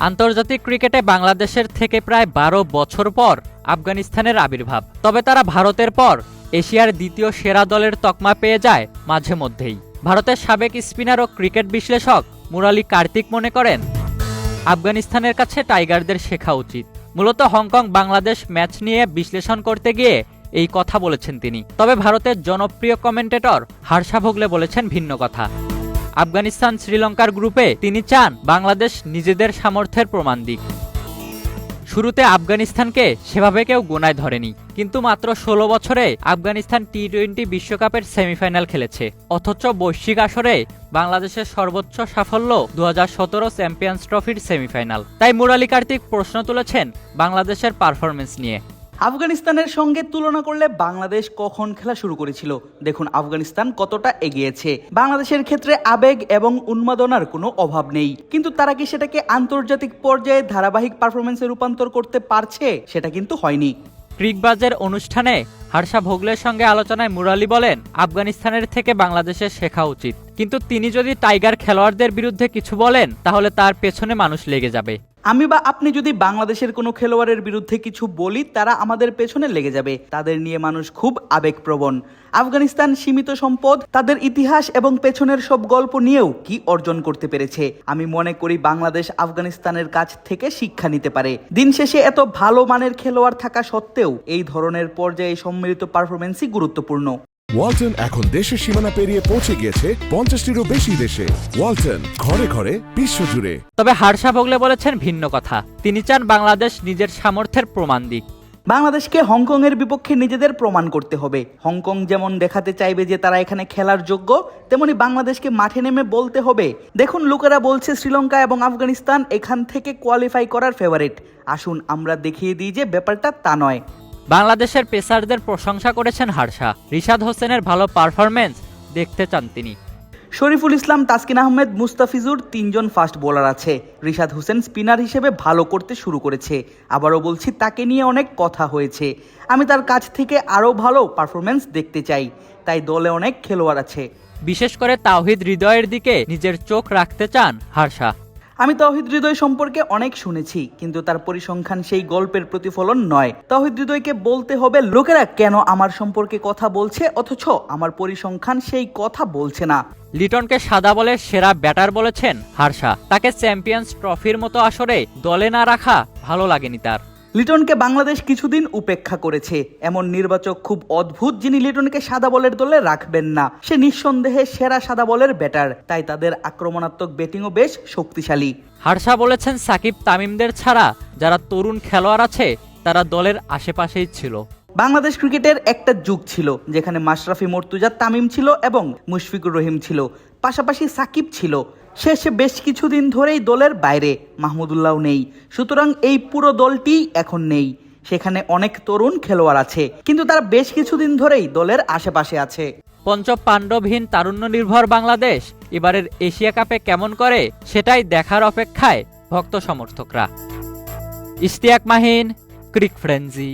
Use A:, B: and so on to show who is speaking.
A: আন্তর্জাতিক ক্রিকেটে বাংলাদেশের থেকে প্রায় বারো বছর পর আফগানিস্তানের আবির্ভাব। তবে তারা ভারতের পর এশিয়ার দ্বিতীয় সেরা দলের তকমা পেয়ে যায় মাঝে মধ্যেই। ভারতের সাবেক স্পিনার ও ক্রিকেট বিশ্লেষক মুরালি কার্তিক মনে করেন, আফগানিস্তানের কাছে টাইগারদের শেখা উচিত। মূলত হংকং বাংলাদেশ ম্যাচ নিয়ে বিশ্লেষণ করতে গিয়ে এই কথা বলেছেন তিনি। তবে ভারতের জনপ্রিয় কমেন্টেটর হার্ষা ভোগলে বলেছেন ভিন্ন কথা। আফগানিস্তান শ্রীলঙ্কার গ্রুপে তিনি চান বাংলাদেশ নিজেদের সামর্থ্যের প্রমাণ দিক। শুরুতে আফগানিস্তানকে সেভাবে কেউ গোনায় ধরেনি, কিন্তু মাত্র ষোলো বছরে আফগানিস্তান টি টোয়েন্টি বিশ্বকাপের সেমিফাইনাল খেলেছে। অথচ বৈশ্বিক আসরে বাংলাদেশের সর্বোচ্চ সাফল্য দু হাজার সতেরো চ্যাম্পিয়ন্স ট্রফির সেমিফাইনাল। তাই মুরালি কার্তিক প্রশ্ন তুলেছেন বাংলাদেশের পারফরমেন্স নিয়ে।
B: আফগানিস্তানের সঙ্গে তুলনা করলে বাংলাদেশ কখন খেলা শুরু করেছিল? দেখুন, আফগানিস্তান কতটা এগিয়েছে? বাংলাদেশের ক্ষেত্রে আবেগ এবং উন্মাদনার কোনো অভাব নেই। কিন্তু তারা কি সেটাকে আন্তর্জাতিক পর্যায়ে ধারাবাহিক পারফরমেন্সে রূপান্তর করতে পারছে? সেটা কিন্তু হয়নি।
A: ক্রিকবাজের অনুষ্ঠানে হার্ষা ভোগলের সঙ্গে আলোচনায় মুরালি বলেন, আফগানিস্তানের থেকে বাংলাদেশের শেখা উচিত। কিন্তু তিনি যদি টাইগার খেলোয়াড়দের বিরুদ্ধে কিছু বলেন, তাহলে তার পেছনে মানুষ লেগে যাবে।
B: আমি বা আপনি যদি বাংলাদেশের কোনো খেলোয়াড়ের বিরুদ্ধে কিছু বলি, তারা আমাদের পেছনে লেগে যাবে। তাদের নিয়ে মানুষ খুব আবেগপ্রবণ। আফগানিস্তান সীমিত সম্পদ, তাদের ইতিহাস এবং পেছনের সব গল্প নিয়েও কি অর্জন করতে পেরেছে? আমি মনে করি বাংলাদেশ আফগানিস্তানের কাছ থেকে শিক্ষা নিতে পারে। দিন শেষে এত ভালো মানের খেলোয়াড় থাকা সত্ত্বেও এই ধরনের পর্যায়ে সম্মিলিত পারফরমেন্সই গুরুত্বপূর্ণ।
C: ওয়ালটন এখন দেশের সীমানা পেরিয়ে পৌঁছে গিয়েছে পঞ্চাশটিরও বেশি দেশে। ওয়ালটন ঘরে ঘরে বিশ্বজুড়ে।
A: তবে হার্ষা ভোগলে বলেছেন ভিন্ন কথা। তিনি চান বাংলাদেশ নিজের সামর্থ্যের প্রমাণ দিক।
B: বাংলাদেশকে হংকং এর বিপক্ষে নিজেদের প্রমাণ করতে হবে। হংকং যেমন দেখাতে চাইবে যে তারা এখানে খেলার যোগ্য তেমনি বাংলাদেশকে মাঠে নেমে বলতে হবে। দেখুন লোকেরা বলছে শ্রীলঙ্কা এবং আফগানিস্তান এখান থেকে কোয়ালিফাই করার ফেভারিট আসুন আমরা দেখিয়ে দিই যে ব্যাপারটা তা নয়।
A: বাংলাদেশের পেসারদের প্রশংসা করেছেন হার্ষা রিশাদ হোসেনের ভালো পারফরমেন্স দেখতে চান তিনি।
B: শরীফুল ইসলাম তাসকিন আহমেদ মুস্তাফিজুর তিনজন ফাস্ট বোলার আছে। রিশাদ হোসেন স্পিনার হিসেবে ভালো করতে শুরু করেছে। আবারও বলছি তাকে নিয়ে অনেক কথা হয়েছে। আমি তার কাছ থেকে আরও ভালো পারফরমেন্স দেখতে চাই। তাই দলে অনেক খেলোয়াড় আছে।
A: বিশেষ করে তাওহিদ হৃদয়ের দিকে নিজের চোখ রাখতে চান হার্ষা
B: আমি তহিদ হৃদয় সম্পর্কে অনেক শুনেছি, কিন্তু তার পরিসংখ্যান সেই গল্পের প্রতিফলন নয়। তহিদ হৃদয়কে বলতে হবে, লোকেরা কেন আমার সম্পর্কে কথা বলছে? অথচ আমার পরিসংখ্যান সেই কথা বলছে না।
A: লিটনকে সাদা বলে সেরা ব্যাটার বলেছেন হার্ষা তাকে চ্যাম্পিয়ন্স ট্রফির মতো আসরে দলে না রাখা ভালো লাগেনি তার।
B: লিটনকে বাংলাদেশ কিছুদিন উপেক্ষা করেছে। এমন নির্বাচক খুব অদ্ভুত যিনি লিটনকে সাদা বলের দলে রাখবেন না। সে নিঃসন্দেহে সেরা সাদা বলের ব্যাটার। তাই তাদের আক্রমণাত্মক ব্যাটিংও বেশ শক্তিশালী।
A: হার্ষা বলেছেন সাকিব তামিমদের ছাড়া যারা তরুণ খেলোয়াড় আছে তারা দলের আশেপাশেই ছিল।
B: বাংলাদেশ ক্রিকেটের একটা যুগ ছিল যেখানে মাশরাফি মর্তুজা তামিম ছিল এবং মুশফিকুর রহিম ছিল। পাশাপাশি সাকিব ছিল। শেষে বেশ কিছুদিন ধরেই দলের বাইরে মাহমুদুল্লাহ নেই। সুতরাং এই পুরো দলটি এখন নেই। সেখানে অনেক তরুণ খেলোয়াড় আছে, কিন্তু তারা বেশ কিছুদিন ধরেই দলের আশেপাশে আছে।
A: পঞ্চ পাণ্ডবহীন তারুণ্য নির্ভর বাংলাদেশ এবারের এশিয়া কাপে কেমন করে সেটাই দেখার অপেক্ষায় ভক্ত সমর্থকরা। ইশতিয়াক মাহিন, ক্রিক ফ্রেন্জি